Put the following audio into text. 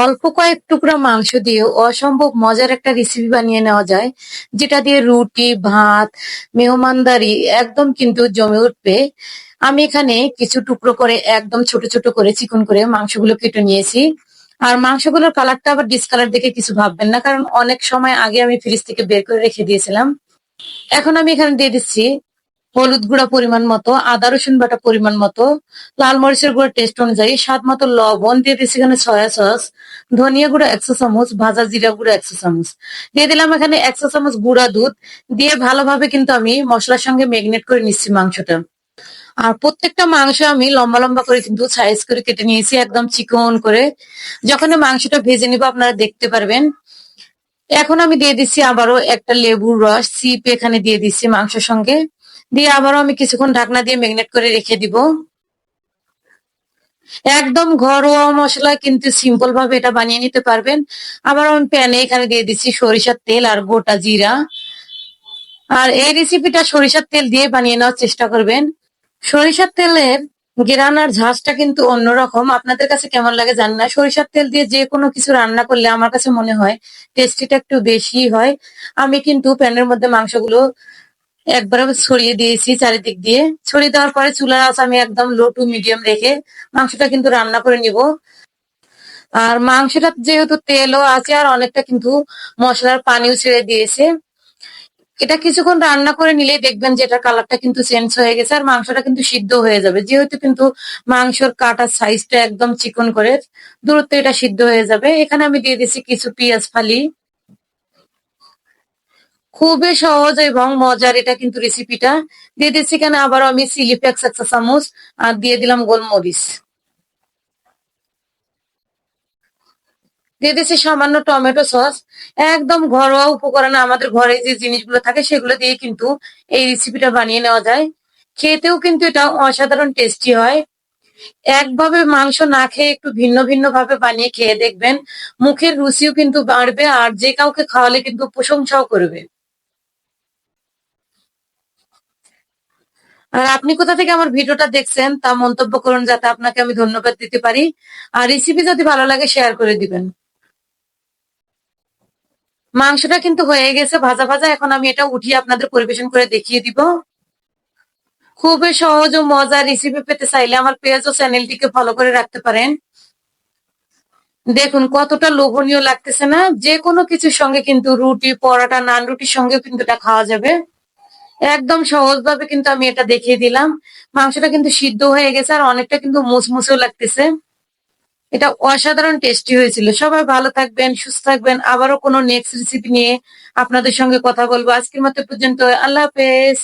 অল্প কয়েক টুকরা মাংস দিয়ে অসম্ভব মজার একটা রেসিপি বানিয়ে নেওয়া যায়, যেটা দিয়ে রুটি, ভাত, মেহমানদারি একদম কিন্তু জমে উঠবে। আমি এখানে কিছু টুকরো করে একদম ছোট ছোট করে চিকন করে মাংসগুলো কেটে নিয়েছি। আর মাংসগুলোর কালারটা আবার ডিসকালার দেখে কিছু ভাববেন না, কারণ অনেক সময় আগে আমি ফ্রিজ থেকে বের করে রেখে দিয়েছিলাম। এখন আমি এখানে দিয়ে দিচ্ছি হলুদ গুঁড়া পরিমাণ মতো, আদা রসুন বাটা পরিমাণ মতো, লাল মরিচের গুঁড়া টেস্ট অনুযায়ী স্বাদ মতো লবণ, দিয়ে দিচ্ছি এখানে সয়া সস ধনিয়া গুঁড়া একশো চামচ, ভাজা জিরা গুঁড়া একশো চামচ। দিয়ে দিলাম এখানে একশো চামচ গুঁড়া দুধ, দিয়ে ভালোভাবে কিন্তু আমি মশলার সঙ্গে ম্যাগনেট করে নিচ্ছি মাংসটা। আর প্রত্যেকটা মাংস আমি লম্বা লম্বা করে কিন্তু সাইজ করে কেটে নিয়েছি, একদম চিকন করে। যখন মাংসটা ভেজে নিব, আপনারা দেখতে পারবেন। এখন আমি দিয়ে দিচ্ছি আবারও একটা লেবুর রস সিপ এখানে দিয়ে দিচ্ছি মাংসের সঙ্গে। দিয়ে আবারও আমি কিছুক্ষণ ঢাকনা দিয়ে ম্যাগনেট করে রেখে দিব। একদম ঘরোয়া মশলা, কিন্তু সিম্পল ভাবে এটা বানিয়ে নিতে পারবেন। আবার আমি প্যানে এখানে দিয়ে দিচ্ছি সরিষার তেল আর গোটা জিরা। আর এই রেসিপিটা সরিষার তেল দিয়ে বানিয়ে নেওয়ার চেষ্টা করবেন। সরিষার তেলের গেরান আর ঝাঁসটা কিন্তু অন্যরকম। আপনাদের কাছে কেমন লাগে জানি না। সরিষার তেল দিয়ে যে কোনো কিছু রান্না করলে আমার কাছে মনে হয় টেস্টিটা একটু বেশি হয়। আমি কিন্তু প্যানের মধ্যে মাংসগুলো একবারে ছড়িয়ে দিয়েছি চারিদিক দিয়ে। ছড়িয়ে দেওয়ার পরে চুলার আঁচ আমি একদম লো টু মিডিয়াম রেখে মাংসটা কিন্তু রান্না করে নিব। আর মাংসটা যেহেতু তেলও আছে আর অনেকটা কিন্তু মশলার পানিও ছেড়ে দিয়েছে। এটা কিছুক্ষণ রান্না করে নিলেই দেখবেন যে এটার কালারটা কিন্তু চেঞ্জ হয়ে গেছে আর মাংসটা কিন্তু সিদ্ধ হয়ে যাবে। যেহেতু কিন্তু মাংসর কাটার সাইজটা একদম চিকন করে, দূরত্ব এটা সিদ্ধ হয়ে যাবে। এখানে আমি দিয়ে দিচ্ছি কিছু পেঁয়াজ ফালি। খুবই সহজ এবং মজার এটা কিন্তু রেসিপিটা দিয়ে দিচ্ছি এখানে আবারও আমি চিলি ফ্লেক্স একটা চামচ, আর দিয়ে দিলাম গোলমরিচ। দিয়ে দিচ্ছি সামান্য টমেটো সস। একদম ঘরোয়া উপকরণে আমাদের ঘরে যে জিনিসগুলো থাকে সেগুলো দিয়ে কিন্তু এই রেসিপিটা বানিয়ে নেওয়া যায়। খেতেও কিন্তু এটা অসাধারণ টেস্টি হয়। একভাবে মাংস না খেয়ে একটু ভিন্ন ভিন্ন ভাবে বানিয়ে খেয়ে দেখবেন, মুখের রুচিও কিন্তু বাড়বে, আর যে কাউকে খাওয়ালে কিন্তু প্রশংসাও করবে। আর আপনি কোথা থেকে আমার ভিডিওটা দেখছেন তা মন্তব্য করুন যাতে আপনাকে আমি ধন্যবাদ দিতে পারি। আর রেসিপি যদি ভালো লাগে শেয়ার করে দিবেন। মাংসটা কিন্তু হয়ে গেছে, ভাজা ভাজা। এখন আমি এটা উঠিয়ে আপনাদের পরিবেশন করে দেখিয়ে দিব। খুবই সহজ ও মজার রেসিপি পেতে চাইলে আমার পেজ ও চ্যানেলটিকে ফলো করে রাখতে পারেন। দেখুন, কতটা লোভনীয় লাগতেছে না। যে কোনো কিছুর সঙ্গে কিন্তু রুটি, পরোটা, নান রুটির সঙ্গে কিন্তু এটা খাওয়া যাবে। একদম সহজভাবে কিন্তু আমি এটা দেখিয়ে দিলাম। মাংসটা কিন্তু সিদ্ধ হয়ে গেছে আর অনেকটা কিন্তু মুসমুসেও লাগতেছে। এটা অসাধারণ টেস্টি হয়েছিল। সবাই ভালো থাকবেন, সুস্থ থাকবেন। আবারও কোনো নেক্সট রেসিপি নিয়ে আপনাদের সঙ্গে কথা বলব। আজকের মতো পর্যন্ত। আল্লাহ হাফেজ।